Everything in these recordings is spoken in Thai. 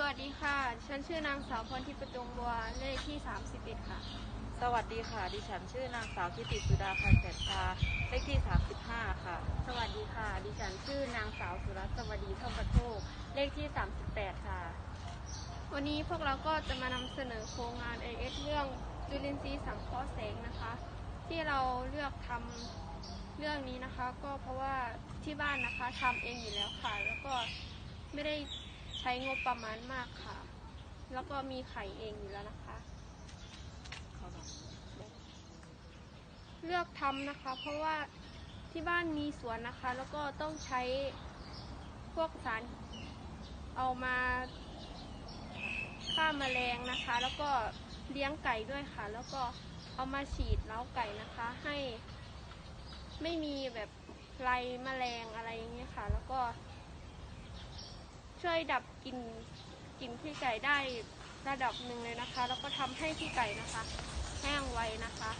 สวัสดีค่ะ ฉันชื่อนางสาวพรทิพย์ประจงบัว เลขที่ 31 ค่ะ สวัสดีค่ะ ดิฉันชื่อนางสาวทิติสุดาพันธ์แสนชาเลขที่ 35 ค่ะ สวัสดีค่ะ ดิฉันชื่อนางสาวสุรัตน์สวัสดีท่องประโทกเลขที่ 38 ค่ะ วันนี้พวกเราก็จะมานำเสนอโครงงาน AS เรื่องจุลินทรีย์สังเคราะห์แสงนะคะ ที่เราเลือกทำเรื่องนี้นะคะ ก็เพราะว่าที่บ้านนะคะทำเองอยู่แล้วค่ะ แล้วก็ไม่ได้ ใช้งบประมาณมากค่ะ แล้วก็มีไข่เองอยู่แล้วนะคะ เลือกทำนะคะ เพราะว่าที่บ้านมีสวนนะคะ แล้วก็ต้องใช้พวกสารเอามาฆ่าแมลงนะคะ แล้วก็เลี้ยงไก่ด้วยค่ะ แล้วก็เอามาฉีดเล้าไก่นะคะให้ไม่มีแบบไรแมลงอะไรอย่างเงี้ยค่ะ แล้วก็ ช่วยดับกลิ่นกลิ่นขี้ไก่ได้ระดับหนึ่งเลยนะคะ แล้วก็ทำให้ขี้ไก่นะคะ แห้งไวนะคะ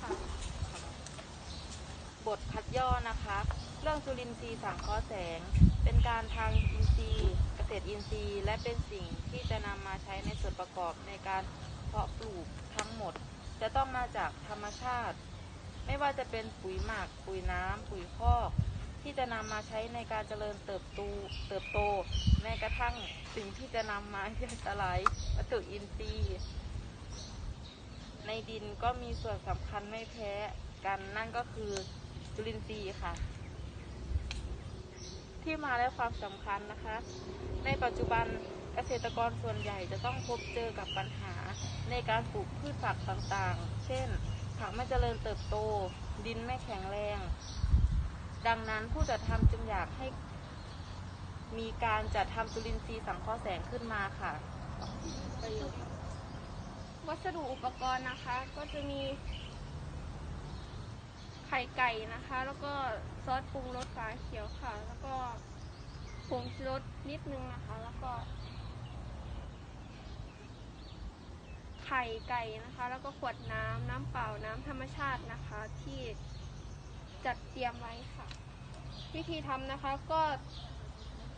ค่ะบทคัดย่อนะคะ เรื่องจุลินทรีย์สังเคราะห์แสง เป็นการทางอินทรีย์เกษตรอินทรีย์ และเป็นสิ่งที่จะนำมาใช้ในส่วนประกอบในการเพาะปลูกทั้งหมด จะต้องมาจากธรรมชาติ ไม่ว่าจะเป็นปุ๋ยหมัก ปุ๋ยน้ำปุ๋ยคอก ที่จะนำมาใช้ในการเจริญเติบโตเติบโต แม้กระทั่งสิ่งที่จะนำมาย่อยสลายวัตถุอินทรีย์ในดินก็มีส่วนสำคัญไม่แพ้กันนั่นก็คือจุลินทรีย์ค่ะ ที่มาและความสำคัญนะคะ ในปัจจุบันเกษตรกรส่วนใหญ่จะต้องพบเจอกับปัญหาในการปลูกพืชผักต่างๆ เช่น ผักไม่เจริญเติบโต ดินไม่แข็งแรง ดังนั้นผู้จัดทำจึงอยากให้มีการจัดทำจุลินทรีย์สังเคราะห์แสงขึ้นมาค่ะ วัสดุอุปกรณ์นะคะ ก็จะมี ไข่ไก่นะคะ แล้วก็ซอสปรุงรสฝาเขียวค่ะ แล้วก็ผงชูรสนิดนึงนะคะ แล้วก็ ไข่ไก่นะคะ แล้วก็ขวดน้ำน้ำเปล่าน้ำธรรมชาตินะคะที่ จัดเตรียมไว้ค่ะ วิธีทำนะคะก็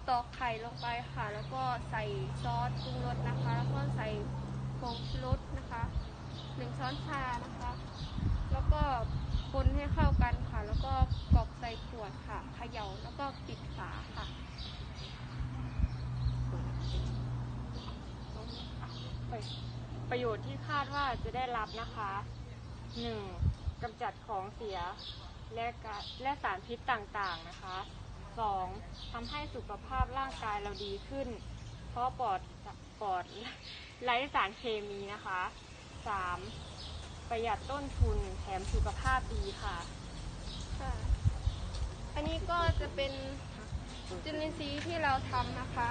ตอกไข่ลงไปค่ะ แล้วก็ใส่ซอสปรุงรสนะคะ แล้วก็ใส่ผงชูรสนะคะหนึ่งช้อนชานะคะ แล้วก็คนให้เข้ากันค่ะ แล้วก็กรอกใส่ขวดค่ะเขย่าแล้วก็ปิดฝาค่ะประโยชน์ที่คาดว่าจะได้รับนะคะ 1. กำจัดของเสีย และกและสารพิษต่างๆนะคะ 2. ทำให้สุขภาพร่างกายเราดีขึ้น เพราะปลอดปลอดไร้สารเคมีนะคะ 3. ประหยัดต้นทุนแถมสุขภาพดีค่ะ ค่ะ อันนี้ก็จะเป็นจุลินทรีย์ที่เราทำนะคะ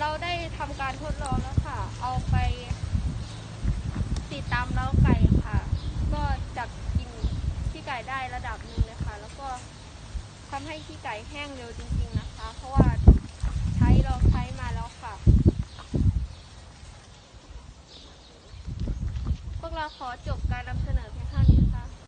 เราได้ทำการทดลองแล้วค่ะ เอาไปติดตามเล้าไก่ค่ะ ก็จับกินขี้ไก่ได้ระดับหนึ่งเลยค่ะ แล้ว ก็ทำให้ขี้ไก่แห้งเร็วจริงๆนะคะ เพราะว่าใช้เราใช้มาแล้วค่ะ พวกเราขอจบการนำเส